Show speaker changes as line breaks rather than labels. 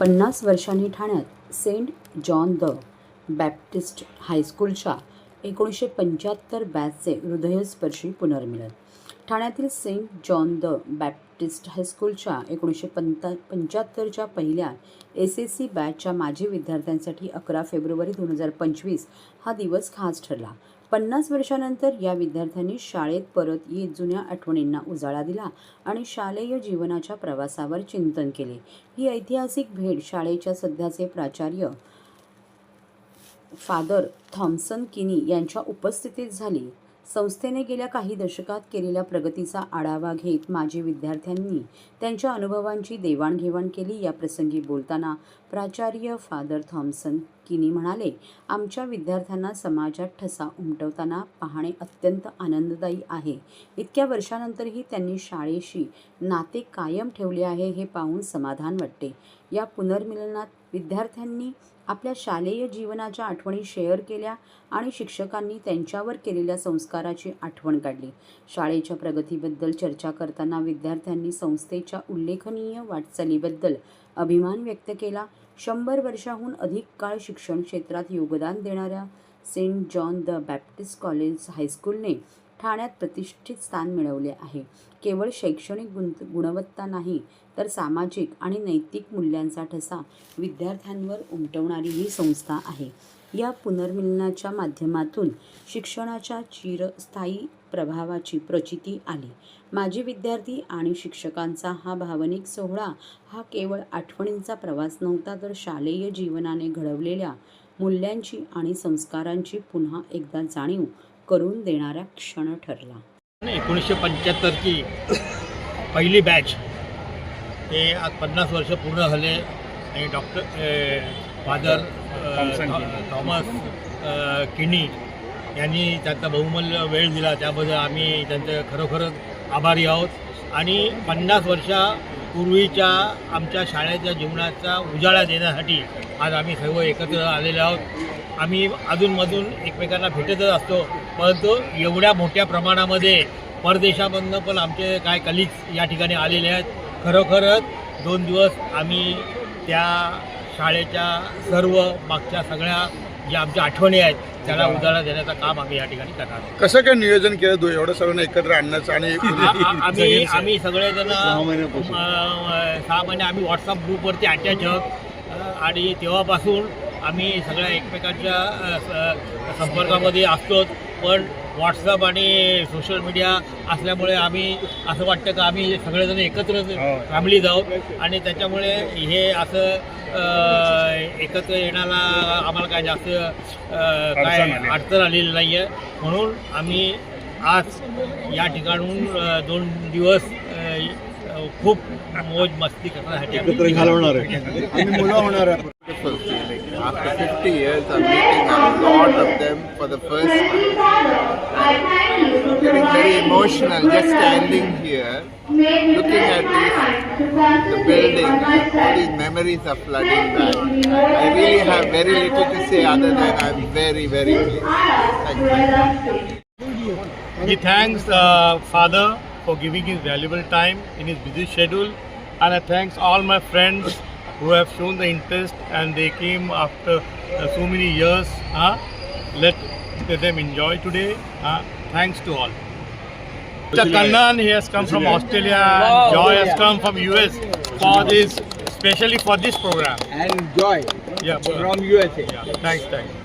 पन्नास वर्षांनी ठाण्यात सेंट जॉन द बॅप्टिस्ट हायस्कूलच्या एकोणीसशे पंच्याहत्तर बॅचचे हृदयस्पर्शी पुनर्मिलन. ठाण्यातील सेंट जॉन द बॅप्टिस्ट हायस्कूलच्या एकोणीसशे पंता पंच्याहत्तरच्या पहिल्या एस एस सी बॅचच्या माजी विद्यार्थ्यांसाठी अकरा फेब्रुवारी दोन हजार पंचवीस हा दिवस खास ठरला. पन्नास वर्षानंतर या विद्यार्थ्यांनी शाळेत परत येत जुन्या आठवणींना उजाळा दिला आणि शालेय जीवनाच्या प्रवासावर चिंतन केले. ही ऐतिहासिक भेट शाळेच्या सध्याचे प्राचार्य फादर थॉम्सन किनी यांच्या उपस्थितीत झाली. संस्थेने गेल्या काही दशकात केलेल्या प्रगतीचा आढावा घेत माजी विद्यार्थ्यांनी त्यांच्या अनुभवांची देवाणघेवाण केली. या प्रसंगी बोलताना प्राचार्य फादर थॉम्सन किनी म्हणाले आमच्या विद्यार्थ्यांना समाजात ठसा उमटवताना पाहणे अत्यंत आनंददायी आहे. इतक्या वर्षानंतरही त्यांनी शाळेशी नाते कायम ठेवले आहे हे पाहून समाधान वाटते. या पुनर्मिलनात विद्यार्थ्यांनी आपल्या शालेय जीवनाच्या आठवणी शेअर केल्या आणि शिक्षकांनी त्यांच्यावर केलेल्या संस्काराची आठवण काढली. शाळेच्या प्रगतीबद्दल चर्चा करताना विद्यार्थ्यांनी संस्थेच्या उल्लेखनीय वाटचालीबद्दल अभिमान व्यक्त केला शंभर वर्षाहून अधिक काळ शिक्षण क्षेत्रात योगदान देणाऱ्या Saint John the Baptist college हायस्कूलने ठाण्यात प्रतिष्ठित स्थान मिळवले आहे. केवळ शैक्षणिक गुंत गुणवत्ता नाही तर सामाजिक आणि नैतिक मूल्यांचा ठसा विद्यार्थ्यांवर उमटवणारी ही संस्था आहे. या पुनर्मिलनाच्या माध्यमातून शिक्षणाच्या चिरस्थायी प्रभावाची प्रचिती आली. माजी विद्यार्थी आणि शिक्षकांचा हा भावनिक सोहळा हा केवळ आठवणींचा प्रवास नव्हता तर शालेय जीवनाने घडवलेल्या मूल्यांची आणि संस्कारांची पुन्हा एकदा जाणीव करून देणारा क्षण ठरला.
एकोणीसशे पंच्याहत्तरची पहिली बॅच ते आज पन्नास वर्ष पूर्ण झाले आणि डॉक्टर फादर थॉमस किनी यांनी त्यांचा बहुमूल्य वेळ दिला. त्याबद्दल आम्ही त्यांचे खरोखरच आभारी आहोत. आणि पन्नास वर्षापूर्वीच्या आमच्या शाळेच्या जीवनाचा उजाळा देण्यासाठी आज आम्ही सर्व एकत्र आलेले आहोत. आम्ही अधूनमधून एकमेकांना भेटतच असतो. परंतु एवढ्या मोठ्या प्रमाणामध्ये परदेशामधनं पण आमचे काय कलिग्स या ठिकाणी आलेले आहेत. खरोखरच दोन दिवस आम्ही त्या शाळेच्या सर्व मागच्या सगळ्या ज्या आमच्या आठवणी आहेत त्याला उजाळा देण्याचं काम आम्ही या ठिकाणी करणार आहोत.
कसं काय नियोजन केलं दो एवढं सर्वांना एकत्र आणण्याचं आणि
आम्ही आम्ही सगळेजण सहा महिने आम्ही व्हॉट्सअप ग्रुपवरती अटॅच आहोत. आणि तेव्हापासून आम्ही सगळ्या एकमेकांच्या संपर्कामध्ये असतोच पण व्हॉट्सअप आणि सोशल मीडिया असल्यामुळे आम्ही असं वाटतं का आम्ही सगळेजण एकत्र फॅमिली जाऊ. आणि त्याच्यामुळे हे असं एकत्र येण्याला आम्हाला काय जास्त काय अडचण आलेली नाही आहे म्हणून आम्ही आज या ठिकाणून दोन दिवस खूप मोज मस्ती करण्यासाठी
घालवणार आहे.
मुलं होणार आहे.
After 50 years, I'm meeting a lot of them for the first time. Getting very emotional just standing here, looking at this, the building, all these memories are flooding back. I really have very little to say other than I'm very, very pleased. Thank you.
He thanks uh, father for giving his valuable time in his busy schedule and I thanks all my friends who have shown the interest and they came after uh, so many years. Huh? Let, let them enjoy today. Huh? Thanks to all. Mr. Kannan, he has come from Australia and Joy has come from US for this, especially for this program.
and joy
Yeah,
from USA
yeah. Thanks, thanks.